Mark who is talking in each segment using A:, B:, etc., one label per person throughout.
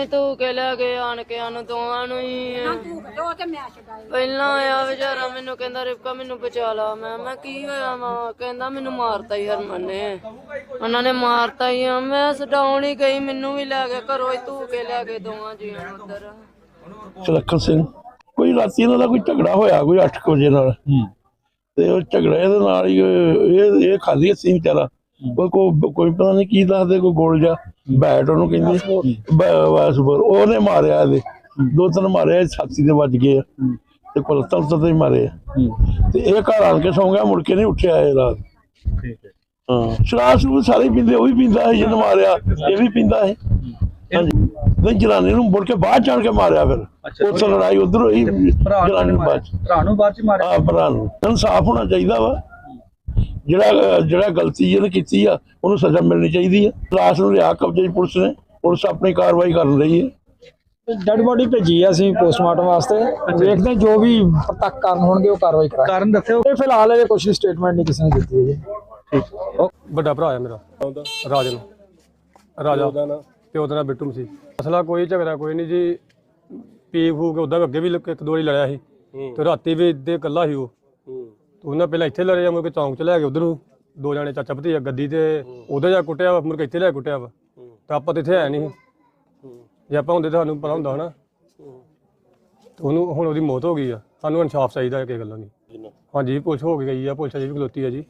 A: ਹੀ ਤੂੰ ਕੇ ਲੈ ਕੇ ਆਣ ਕੇ ਆਨੂੰ ਦੋਵਾਂ ਨੂੰ ਹੀ।
B: ਦੋ ਤੇ ਮੈਂ ਛਡਾਏ
A: ਪਹਿਲਾਂ ਆਇਆ ਵਿਚਾਰਾ ਮੈਨੂੰ ਕਹਿੰਦਾ ਰਿਪਕਾ ਮੈਨੂੰ ਬਚਾ ਲਾ। ਮੈਂ ਮੈਂ ਕੀ ਹੋਇਆ ਮਾਂ? ਕਹਿੰਦਾ ਮੈਨੂੰ ਮਾਰਤਾ ਹੀ ਹਰਮਨ ਨੇ। ਉਹਨਾਂ ਨੇ ਮਾਰਤਾ ਹੀ ਆ। ਮੈਂ ਸਡਾਉਣ ਹੀ ਗਈ ਮੈਨੂੰ ਵੀ ਲੈ ਕੇ ਘਰੋਂ ਹੀ ਧੂ ਕੇ ਲੈ ਕੇ ਦੋਵਾਂ ਜੀਆਂ ਨੂੰ ਉੱਧਰ
C: ਸੁਲੱਖਣ ਸਿੰਘ ਕੋਈ ਰਾਤੀ ਇਹਨਾਂ ਦਾ ਕੋਈ ਝਗੜਾ ਹੋਇਆ ਕੋਈ 8 ਵਜੇ ਨਾਲ? ਤੇ ਉਹ ਝਗੜੇ ਦੇ ਨਾਲ ਹੀ ਇਹ ਇਹ ਖਾਲੀ ਸੀ ਵਿਚਾਰਾ। ਕੋਈ ਕੋ- ਕੋਈ ਪਤਾ ਨਹੀਂ ਕੀ ਦੱਸਦੇ ਕੋਈ ਗੋਲ ਜਾ ਬੈਟ ਉਹਨੂੰ ਕਹਿੰਦੇ ਬਸ ਉਹਨੇ ਮਾਰਿਆ ਇਹਦੇ। ਦੋ ਤਿੰਨ ਮਾਰਿਆ ਛਾਤੀ ਦੇ ਵੱਜ ਗਏ ਆ। ਤੇ ਕੋਲ ਤਲ ਤਲ ਹੀ ਮਾਰੇ ਆ। ਤੇ ਇਹ ਘਰ ਆਣ ਕੇ ਸੌਂ ਗਿਆ ਮੁੜ ਕੇ ਨਹੀਂ ਉੱਠਿਆ ਇਹ ਰਾਤ।
D: ਠੀਕ ਹੈ।
C: ਹਾਂ। ਸ਼ਰਾਬ ਸ਼ਰੂਬ ਸਾਰੇ ਹੀ ਪੀਂਦੇ ਉਹ ਵੀ ਪੀਂਦਾ ਸੀ ਜਿਹਨੂੰ ਮਾਰਿਆ ਇਹ ਵੀ ਪੀਂਦਾ ਹੈ। ਹਾਂਜੀ। ਤੇ ਜਨਾਨੀ ਨੂੰ ਮੁੜ ਕੇ ਬਾਹਰ ਜਾਣ ਕੇ ਮਾਰਿਆ ਫਿਰ।
D: ਅੱਛਾ।
C: ਉੱਥੇ ਲੜਾਈ ਉਧਰ ਹੋਈ
D: ਭਰਾ
C: ਜਨਾਨੀ
D: ਨੂੰ
C: ਬਾਅਦ ਚ
D: ਭਰਾ ਨੂੰ ਬਾਅਦ ਚ ਮਾਰਿਆ?
C: ਆ ਭਰਾ ਨੂੰ। ਇਨਸਾਫ ਹੋਣਾ ਚਾਹੀਦਾ ਵਾ। ਜਿਹੜਾ ਜਿਹੜਾ ਗਲਤੀ ਇਹਨੇ ਕੀਤੀ ਆ ਉਹਨੂੰ ਸਜ਼ਾ ਮਿਲਣੀ ਚਾਹੀਦੀ ਆ। ਲਾਸ਼ ਨੂੰ ਲਿਆ ਕਬਜ਼ੇ ਪੁਲਿਸ ਨੇ ਪੁਲਿਸ ਆਪਣੀ ਕਾਰਵਾਈ ਕਰ ਰਹੀ ਹੈ।
E: ਡੈਡ ਬੋਡੀ ਭੇਜੀ ਹੈ ਅਸੀਂ ਪੋਸਟਮਾਰਟਮ ਵਾਸਤੇ। ਵੇਖਦੇ ਹਾਂ ਜੋ ਵੀ ਪ੍ਰਤੱਖ ਕਾਰਨ ਹੋਣਗੇ ਉਹ ਕਾਰਵਾਈ ਕਰਾਂਗੇ।
D: ਕਾਰਨ ਦੱਸਿਓ।
E: ਇਹ ਫਿਲਹਾਲ ਇਹ ਕੁਛ ਸਟੇਟਮੈਂਟ ਨਹੀਂ ਕਿਸੇ ਨੇ ਦਿੱਤੀ ਹੈ ਜੀ
F: ਵੱਡਾ ਭਰਾ ਹੈ ਮੇਰਾ। ਰਾਜਨ ਰਾਜਾ। ਪਿਓ ਦਾ ਬਿੱਟੂ ਸੀ ਅਸਲਾ ਕੋਈ ਝਗੜਾ ਕੋਈ ਨਹੀਂ ਜੀ। ਪੀ ਫੂ ਕੇ ਉਦਾਂ ਅੱਗੇ ਵੀ ਇੱਕ ਦੋ ਵਾਰੀ ਲੜਿਆ ਸੀ। ਤੇ ਰਾਤੀ ਵੀ ਇੱਦੇ ਇਕੱਲਾ ਸੀ ਉਹ। ਤੇ ਉਹਨਾਂ ਪਹਿਲਾਂ ਇੱਥੇ ਲੜਿਆ ਮੁੜ ਕੇ ਚੌਂਕ ਚ ਲੈ ਕੇ ਉਧਰ। ਨੂੰ ਦੋ ਜਾਣੇ ਚਾਚਾ ਭਤੀਜਾ ਗੱਦੀ ਤੇ ਉਹਦੇ ਜਾ ਕੁੱਟਿਆ ਵਾ ਮੁੜ ਕੇ ਇੱਥੇ ਲੈ ਕੇ ਕੁੱਟਿਆ ਵਾ। ਤੇ ਆਪਾਂ ਤੇ ਇੱਥੇ ਆਏ ਨਹੀਂ ਸੀ। ਜੇ ਆਪਾਂ ਹੁੰਦੇ ਤਾਂ ਸਾਨੂੰ ਪਤਾ ਹੁੰਦਾ ਹਨਾ। ਤੇ ਉਹਨੂੰ ਹੁਣ ਉਹਦੀ ਮੌਤ ਹੋ ਗਈ ਆ। ਸਾਨੂੰ ਇਨਸਾਫ ਚਾਹੀਦਾ ਹੈ ਕਿਸੇ ਗੱਲਾਂ ਦੀ ਹਾਂਜੀ ਪੁਲਿਸ ਹੋ ਗਈ ਆ ਪੁਲਿਸ ਅਜੇ ਵੀ ਖਲੋਤੀ ਆ ਜੀ।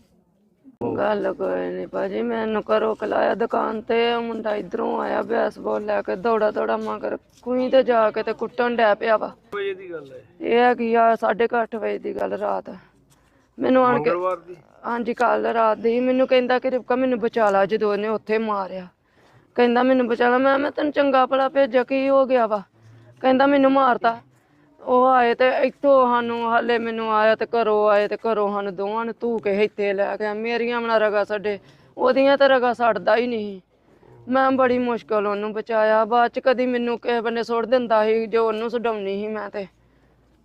A: ਗੱਲ ਕੋਈ ਨਹੀਂ ਭਾਜੀ ਮੈਨੂੰ ਘਰੋਂ ਕਲਾਇਆ ਦੁਕਾਨ ਤੇ ਉਹ ਮੁੰਡਾ ਇਧਰੋਂ ਆਇਆ ਬੈਸਬਾਲ ਲੈ ਕੇ ਦੌੜਾ ਦੌੜਾ ਮਗਰ ਕੁਈ ਤੇ ਜਾ ਕੇ ਤੇ ਕੁੱਟਣ ਡੈ ਪਿਆ ਵਾ। ਵਜੇ ਦੀ ਗੱਲ ਹੈ? ਇਹ ਹੈਗੀ ਆ 8:30 ਵਜੇ ਦੀ ਗੱਲ ਰਾਤ। ਮੈਨੂੰ ਆਣ ਕੇ ਹਾਂਜੀ ਕੱਲ ਰਾਤ ਦੀ। ਮੈਨੂੰ ਕਹਿੰਦਾ ਕਿ ਰਿਪਕਾ ਮੈਨੂੰ ਬਚਾ ਲਾ ਜਦੋਂ ਉਹਨੇ ਉੱਥੇ ਮਾਰਿਆ। ਕਹਿੰਦਾ ਮੈਨੂੰ ਬਚਾ ਲਾ। ਮੈਂ ਮੈਂ ਤੈਨੂੰ ਚੰਗਾ ਭਲਾ ਭੇਜਿਆ ਕੀ ਹੋ ਗਿਆ ਵਾ? ਕਹਿੰਦਾ ਮੈਨੂੰ ਮਾਰਤਾ। ਉਹ ਆਏ ਤੇ ਇੱਥੋਂ ਸਾਨੂੰ ਹਾਲੇ ਮੈਨੂੰ ਆਇਆ ਤੇ ਘਰੋਂ ਆਏ ਤੇ ਘਰੋਂ ਸਾਨੂੰ ਦੋਵਾਂ ਨੂੰ ਧੂ ਕੇ ਇੱਥੇ ਲੈ ਗਿਆ। ਮੇਰੀਆਂ ਮਨਾ ਰਗਾ ਸਾਡੇ ਉਹਦੀਆਂ ਤਾਂ ਰਗਾ ਛੱਡਦਾ ਹੀ ਨਹੀਂ। ਮੈਂ ਬੜੀ ਮੁਸ਼ਕਲ ਉਹਨੂੰ ਬਚਾਇਆ। ਬਾਅਦ ਚ ਕਦੀ ਮੈਨੂੰ ਕਿਸੇ ਬੰਨੇ ਸੁੱਟ ਦਿੰਦਾ ਸੀ ਜੋ ਉਹਨੂੰ ਛਡਾਉਣੀ ਸੀ ਮੈਂ ਤੇ।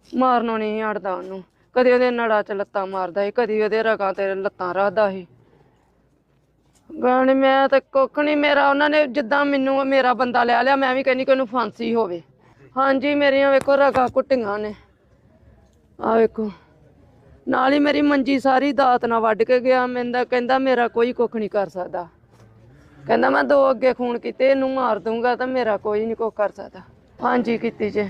A: ਮਾਰਨੋਂ ਨਹੀਂ ਹਟਦਾ ਉਹਨੂੰ। ਕਦੇ ਉਹਦੇ ਨੜਾ ਚ ਲੱਤਾਂ ਮਾਰਦਾ ਸੀ, ਕਦੀ ਉਹਦੇ ਰਗਾਂ ਤੇ ਲੱਤਾਂ ਰੱਖਦਾ ਸੀ। ਗਾਣੇ ਮੈਂ ਤਾਂ ਕੁੱਖ ਨਹੀਂ ਮੇਰਾ ਉਹਨਾਂ ਨੇ ਜਿੱਦਾਂ ਮੈਨੂੰ ਮੇਰਾ ਬੰਦਾ ਲੈ ਲਿਆ, ਮੈਂ ਵੀ ਕਹਿੰਦੀ ਕਿ ਉਹਨੂੰ ਫਾਂਸੀ ਹੋਵੇ। ਹਾਂਜੀ, ਮੇਰੀਆਂ ਵੇਖੋ ਰਗਾਂ ਕੁੱਟੀਆਂ ਨੇ। ਆ ਵੇਖੋ। ਨਾਲ ਹੀ ਮੇਰੀ ਮੰਜੀ ਸਾਰੀ ਦਾਤ ਨਾਲ ਵੱਢ ਕੇ ਗਿਆ ਮੈਂਦਾ ਕਹਿੰਦਾ ਮੇਰਾ ਕੋਈ ਕੁੱਖ ਨਹੀਂ ਕਰ ਸਕਦਾ। ਕਹਿੰਦਾ ਮੈਂ ਦੋ ਅੱਗੇ ਖੂਨ ਕੀਤੇ, ਇਹਨੂੰ ਮਾਰ ਦੂੰਗਾ ਤਾਂ ਮੇਰਾ ਕੋਈ ਨਹੀਂ ਕੁੱਖ ਕਰ ਸਕਦਾ। ਹਾਂਜੀ, ਕੀਤੀ ਜੇ।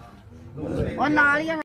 A: ਨਾਲ ਐਂ।